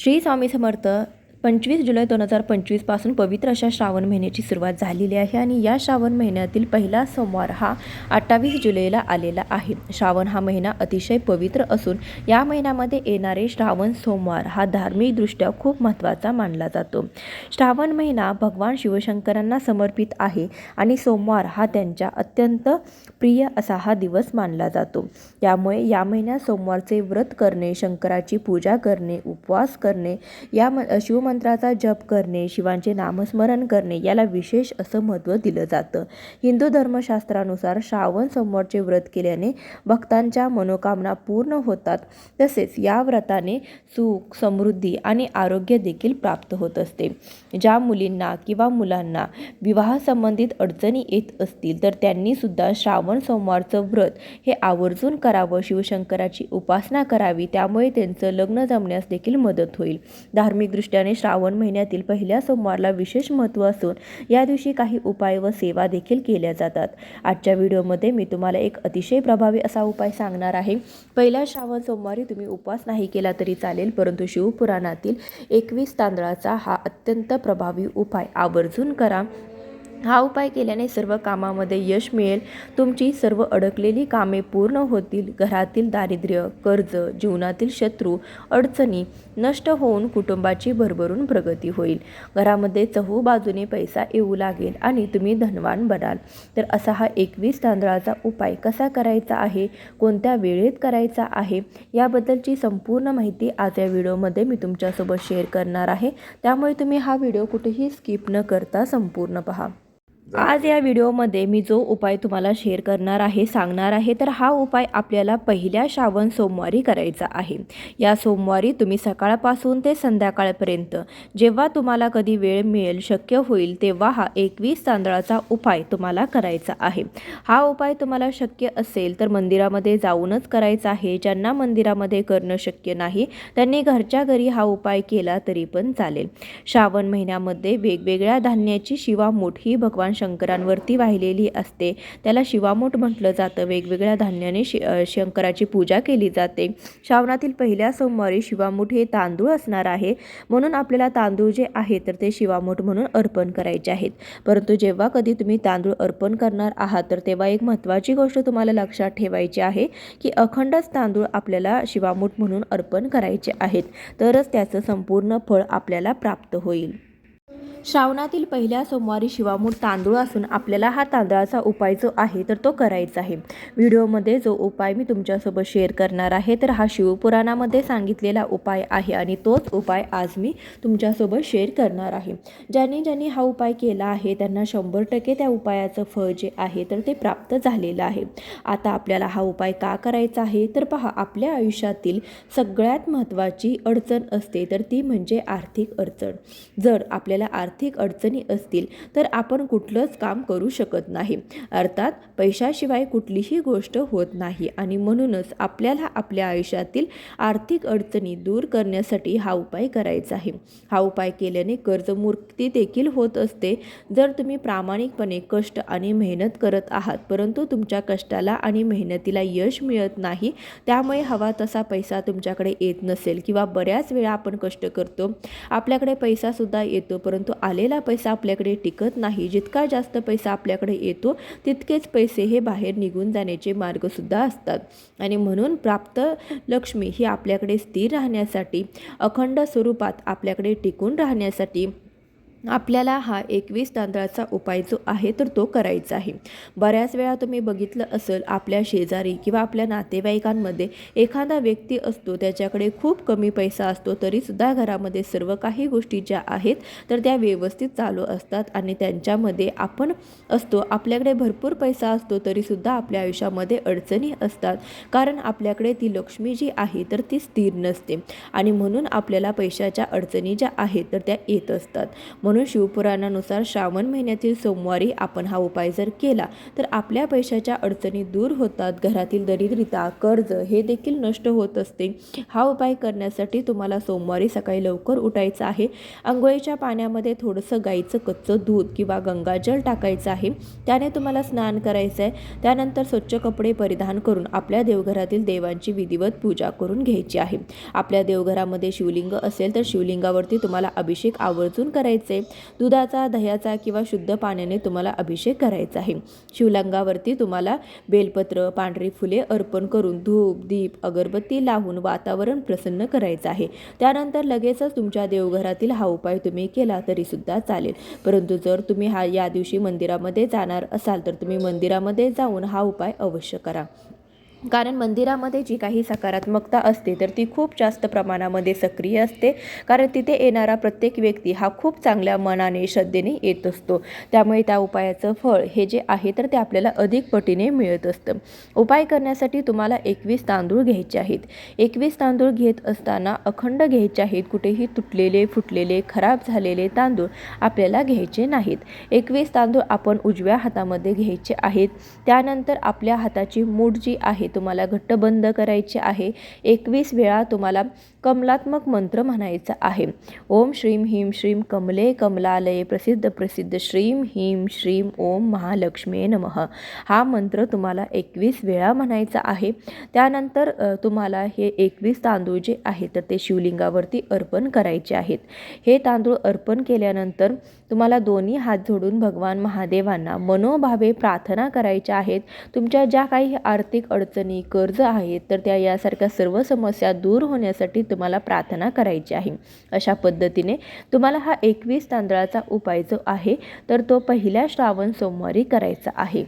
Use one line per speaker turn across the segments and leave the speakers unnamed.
श्री स्वामी समर्थ पंचवीस जुलै दोन हजार पंचवीसपासून पवित्र अशा श्रावण महिन्याची सुरुवात झालेली आहे आणि या श्रावण महिन्यातील पहिला सोमवार हा अठ्ठावीस जुलैला आलेला आहे. श्रावण हा महिना अतिशय पवित्र असून या महिन्यामध्ये येणारे श्रावण सोमवार हा धार्मिकदृष्ट्या खूप महत्त्वाचा मानला जातो. श्रावण महिना भगवान शिवशंकरांना समर्पित आहे आणि सोमवार हा त्यांच्या अत्यंत प्रिय असा हा दिवस मानला जातो. त्यामुळे या महिन्यात सोमवारचे व्रत करणे शंकराची पूजा करणे उपवास करणे या म मंत्राचा जप करणे शिवांचे नामस्मरण करणे याला विशेष असं महत्त्व दिलं जातं. हिंदू धर्मशास्त्रानुसार श्रावण सोमवारचे व्रत केल्याने भक्तांच्या मनोकामना पूर्ण होतात. तसेच या व्रताने सुख समृद्धी आणि आरोग्य देखील प्राप्त होत असते. ज्या मुलींना किंवा मुलांना विवाहासंबंधित अडचणी येत असतील तर त्यांनीसुद्धा श्रावण सोमवारचं व्रत हे आवर्जून करावं शिवशंकराची उपासना करावी त्यामुळे त्यांचं लग्न जमण्यास देखील मदत होईल. धार्मिकदृष्ट्याने श्रावण महिन्यातील पहिल्या सोमवारला विशेष महत्त्व असून या दिवशी काही उपाय व सेवा देखील केल्या जातात. आजच्या व्हिडिओमध्ये मी तुम्हाला एक अतिशय प्रभावी असा उपाय सांगणार आहे. पहिल्या श्रावण सोमवारी तुम्ही उपवास नाही केला तरी चालेल परंतु शिवपुराणातील एकवीस तांदळाचा हा अत्यंत प्रभावी उपाय आवर्जून करा. हा उपाय केल्याने सर्व कामामध्ये यश मिळेल. तुमची सर्व अडकलेली कामे पूर्ण होतील. घरातील दारिद्र्य कर्ज जीवनातील शत्रू अडचणी नष्ट होऊन कुटुंबाची भरभरून प्रगती होईल. घरामध्ये चहू बाजूने पैसा येऊ लागेल आणि तुम्ही धनवान बनाल. तर असा हा एकवीस तांदळाचा उपाय कसा करायचा आहे? कोणत्या वेळेत करायचा आहे? याबद्दलची संपूर्ण माहिती आज या व्हिडिओमध्ये मी तुमच्यासोबत शेअर करणार आहे. त्यामुळे तुम्ही हा व्हिडिओ कुठेही स्किप न करता संपूर्ण पहा. आज या व्हिडिओमध्ये मी जो उपाय तुम्हाला शेअर करणार आहे सांगणार आहे तर हा उपाय आपल्याला पहिल्या श्रावण सोमवारी करायचा आहे. या सोमवारी तुम्ही सकाळपासून ते संध्याकाळपर्यंत जेव्हा तुम्हाला कधी वेळ मिळेल शक्य होईल तेव्हा हा एकवीस तांदळाचा उपाय तुम्हाला करायचा आहे. हा उपाय तुम्हाला शक्य असेल तर मंदिरामध्ये जाऊनच करायचा आहे. ज्यांना मंदिरामध्ये करणं शक्य नाही त्यांनी घरच्या घरी हा उपाय केला तरी पण चालेल. श्रावण महिन्यामध्ये वेगवेगळ्या धान्याची शिवामूठ ही भगवान शंकरांवरती वाहिलेली असते. त्याला शिवामोठ म्हटलं जातं. वेगवेगळ्या धान्याने शि शंकराची पूजा केली जाते. श्रावणातील पहिल्या सोमवारी शिवामूठ हे तांदूळ असणार आहे. म्हणून आपल्याला तांदूळ जे आहे तर ते शिवामूठ म्हणून अर्पण करायचे आहेत. परंतु जेव्हा कधी तुम्ही तांदूळ अर्पण करणार आहात तर तेव्हा एक महत्त्वाची गोष्ट तुम्हाला लक्षात ठेवायची आहे की अखंडच तांदूळ आपल्याला शिवामूठ म्हणून अर्पण करायचे आहेत. तरच त्याचं संपूर्ण फळ आपल्याला प्राप्त होईल. श्रावणातील पहिल्या सोमवारी शिवामूठ तांदूळ असून आपल्याला हा तांदळाचा उपाय जो आहे तर तो करायचा आहे. व्हिडिओमध्ये जो उपाय मी तुमच्यासोबत शेअर करणार आहे तर हा शिवपुराणामध्ये सांगितलेला उपाय आहे आणि तोच उपाय आज मी तुमच्यासोबत शेअर करणार आहे. ज्यांनी ज्यांनी हा उपाय केला आहे त्यांना शंभर टक्के त्या उपायाचं फळ जे आहे तर ते प्राप्त झालेलं आहे. आता आपल्याला हा उपाय का करायचा आहे तर पहा आपल्या आयुष्यातील सगळ्यात महत्त्वाची अडचण असते तर ती म्हणजे आर्थिक अडचण. जर आपल्याला आर्थिक आर्थिक अडचणी असतील तर आपण कुठलंच काम करू शकत नाही. अर्थात पैशाशिवाय कुठलीही गोष्ट होत नाही आणि म्हणूनच आपल्याला आपल्या आयुष्यातील आर्थिक अडचणी दूर करण्यासाठी हा उपाय करायचा आहे. हा उपाय केल्याने कर्जमुक्ती देखील होत असते. जर तुम्ही प्रामाणिकपणे कष्ट आणि मेहनत करत आहात परंतु तुमच्या कष्टाला आणि मेहनतीला यश मिळत नाही त्यामुळे हवा तसा पैसा तुमच्याकडे येत नसेल किंवा बऱ्याच वेळा आपण कष्ट करतो. आपल्याकडे पैसासुद्धा येतो परंतु आलेला पैसा आपल्याकडे टिकत नाही. जितका जास्त पैसा आपल्याकडे येतो तितकेच पैसे हे बाहेर निघून जाण्याचे मार्गसुद्धा असतात. आणि म्हणून प्राप्त लक्ष्मी ही आपल्याकडे स्थिर राहण्यासाठी अखंड स्वरूपात आपल्याकडे टिकून राहण्यासाठी आपल्याला हा एकवीस तांदळाचा उपाय जो आहे तर तो करायचा आहे. बऱ्याच वेळा तुम्ही बघितलं असेल आपल्या शेजारी किंवा आपल्या नातेवाईकांमध्ये एखादा व्यक्ती असतो त्याच्याकडे खूप कमी पैसा असतो तरीसुद्धा घरामध्ये सर्व काही गोष्टी ज्या आहेत तर त्या व्यवस्थित चालू असतात आणि त्यांच्यामध्ये आपण असतो. आपल्याकडे भरपूर पैसा असतो तरीसुद्धा आपल्या आयुष्यामध्ये अडचणी असतात. कारण आपल्याकडे ती लक्ष्मी जी आहे तर ती स्थिर नसते. आणि म्हणून आपल्याला पैशाच्या अडचणी ज्या आहेत तर त्या येत असतात. म्हणून शिवपुराणानुसार श्रावण महिन्यातील सोमवारी आपण हा उपाय जर केला तर आपल्या पैशाच्या अडचणी दूर होतात. घरातील दरिद्रता कर्ज हे देखील नष्ट होत असते. हा उपाय करण्यासाठी तुम्हाला सोमवारी सकाळी लवकर उठायचं आहे. आंघोळीच्या पाण्यामध्ये थोडंसं गाईचं कच्चं दूध किंवा गंगाजल टाकायचं आहे. त्याने तुम्हाला स्नान करायचं आहे त्यानंतर स्वच्छ कपडे परिधान करून आपल्या देवघरातील देवांची विधिवत पूजा करून घ्यायची आहे. आपल्या देवघरामध्ये शिवलिंग असेल तर शिवलिंगावरती तुम्हाला अभिषेक आवर्जून करायचे दुधाचा दह्याचा किंवा शुद्ध पाण्याने तुम्हाला अभिषेक करायचा आहे. शिवलिंगावरती तुम्हाला बेलपत्र पांढरी फुले अर्पण करून धूप दीप अगरबत्ती लावून वातावरण प्रसन्न करायचं आहे. त्यानंतर लगेचच तुमच्या देवघरातील हा उपाय तुम्ही केला तरी सुद्धा चालेल. परंतु जर तुम्ही हा या दिवशी मंदिरामध्ये जाणार असाल तर तुम्ही मंदिरामध्ये जाऊन हा उपाय अवश्य करा. कारण मंदिरामध्ये जी काही सकारात्मकता असते तर ती खूप जास्त प्रमाणामध्ये सक्रिय असते. कारण तिथे येणारा प्रत्येक व्यक्ती हा खूप चांगल्या मनाने श्रद्धेने येत असतो. त्यामुळे त्या उपायाचं फळ हे जे आहे तर ते आपल्याला अधिक पटीने मिळत असतं. उपाय करण्यासाठी तुम्हाला एकवीस तांदूळ घ्यायचे आहेत. एकवीस तांदूळ घेत असताना अखंड घ्यायचे आहेत. कुठेही तुटलेले फुटलेले खराब झालेले तांदूळ आपल्याला घ्यायचे नाहीत. एकवीस तांदूळ आपण उजव्या हातामध्ये घ्यायचे आहेत. त्यानंतर आपल्या हाताची मूठ जी आहे तुम्हाला घट्ट बंद करायचे आहे. एकवीस वेळा तुम्हाला कमलात्मक मंत्र म्हणायचा आहे. ओम श्रीम ह्रीम श्रीम कमले कमलालये प्रसिद्ध प्रसिद्ध श्रीम ह्रीम श्रीम ओम महालक्ष्मी नमः. हा मंत्र तुम्हाला एकवीस वेळा म्हणायचा आहे. त्यानंतर तुम्हाला हे एकवीस तांदूळ जे आहेत तर ते शिवलिंगावरती अर्पण करायचे आहेत. हे तांदूळ अर्पण केल्यानंतर तुम्हाला दोन्ही हात जोडून भगवान महादेवांना मनोभावे प्रार्थना करायच्या आहेत. तुमच्या ज्या काही आर्थिक अडचणी कर्ज आहेत तर त्या यासारख्या सर्व समस्या दूर होण्यासाठी तुम्हाला प्रार्थना करायची आहे. अशा पद्धतीने तुम्हाला हा एकवीस तांदळाचा उपाय जो आहे तर तो पहिल्या श्रावण सोमवारी करायचा आहे.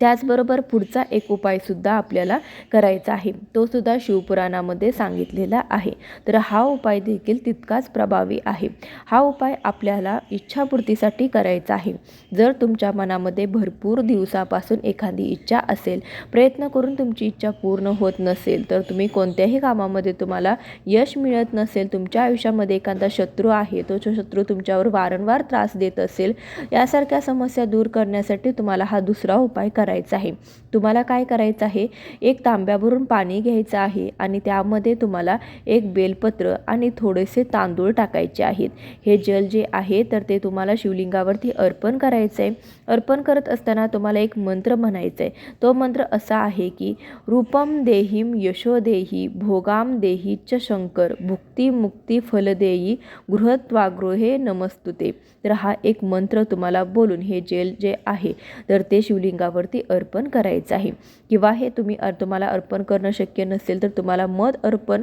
त्याचबरोबर पुढचा एक उपायसुद्धा आपल्याला करायचा आहे. तो सुद्धा शिवपुराणामध्ये सांगितलेला आहे. तर हा उपाय देखील तितकाच प्रभावी आहे. हा उपाय आपल्याला इच्छापूर्तीसाठी करायचा आहे. जर तुमच्या मनामध्ये भरपूर दिवसापासून एखादी इच्छा असेल प्रयत्न करून तुमची इच्छा पूर्ण होत नसेल तर तुम्ही कोणत्याही कामामध्ये तुम्हाला यश मिळत नसेल तुमच्या आयुष्यामध्ये एखादा शत्रू आहे तो शत्रू तुमच्यावर वारंवार त्रास देत असेल यासारख्या समस्या दूर करण्यासाठी तुम्हाला हा दुसरा उपाय करा करायचं आहे. तुम्हाला काय करायचं आहे? एक तांब्याभरून पाणी घ्यायचं आहे आणि त्यामध्ये तुम्हाला एक बेलपत्र आणि थोडेसे तांदूळ टाकायचे आहेत. हे जल जे आहे तर ते तुम्हाला शिवलिंगावरती अर्पण करायचं आहे अर्पण करत असताना तुम्हाला एक मंत्र म्हणायचा आहे तो मंत्र असा आहे की रूपम देहीम यशो देही भोगाम देही च शंकर भुक्ती मुक्ती फलदेयी गृहत्वागृहे नमस्तुते. तर हा एक मंत्र तुम्हाला बोलून हे जेल जे आहे तर ते शिवलिंगावरती अर्पण करायचं आहे. किंवा हे तुम्ही अ तुम्हाला अर्पण करणं शक्य नसेल तर तुम्हाला मध अर्पण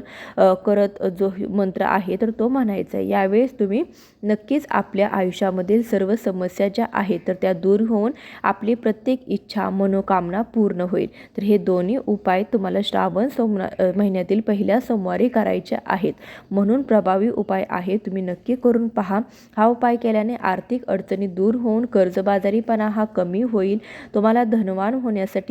करत जो मंत्र आहे तर तो म्हणायचा आहे. यावेळेस तुम्ही नक्कीच आपल्या आयुष्यामधील सर्व समस्या ज्या आहेत तर त्या दूर होऊन आपली प्रत्येक इच्छा मनोकामना पूर्ण होईल. तर हे दोन्ही उपाय तुम्हाला श्रावण सोमना महिन्यातील पहिल्या सोमवारी करायचे आहेत. म्हणून प्रभावी उपाय आहे. तुम्ही नक्की करून पहा. हा उपाय केल्याने आर्थिक अडचणी दूर होऊन कर्जबाजारीपणा हा कमी होईल. तुम्हाला धनवान होण्यासाठी